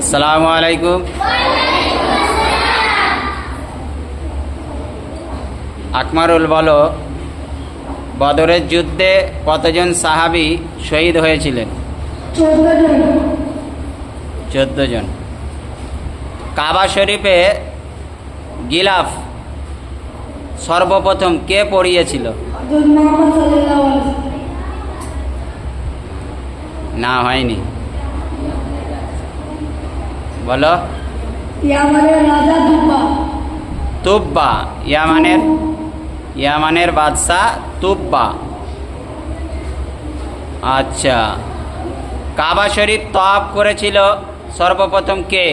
আসসালামু আলাইকুম। আকমারুল বলো বদরের যুদ্ধে কতজন সাহাবি শহীদ হয়েছিলেন? চোদ্দ জন কাবা শরীফে গিলাফ সর্বপ্রথম কে পড়িয়েছিল? না হয়নি। বলো। তুব্বা। ইয়ামানের ইয়ামানের বাদশাহ তুব্বা। আচ্ছা। কাবা শরীফ তওয়াব করেছিল সর্বপ্রথম কে?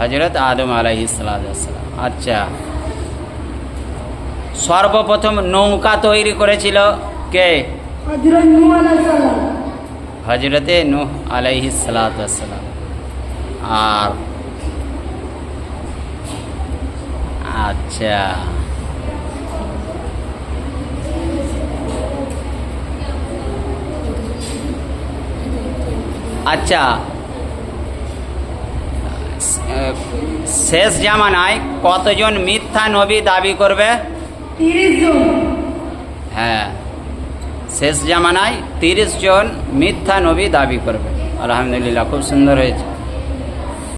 হজরত আদম আলাইহি সালাম। আচ্ছা। সর্বপ্রথম নৌকা তৈরি করেছিল কে? সালাম। হজরতে নূহ আলাইহি সালাম। আর আচ্ছা। আচ্ছা। শেষ জামানায় কতজন মিথ্যা নবী দাবি করবে? হ্যাঁ। শেষ জামানায় তিরিশ জন মিথ্যা নবী দাবি করবে। আলহামদুলিল্লাহ খুব সুন্দর হয়েছে।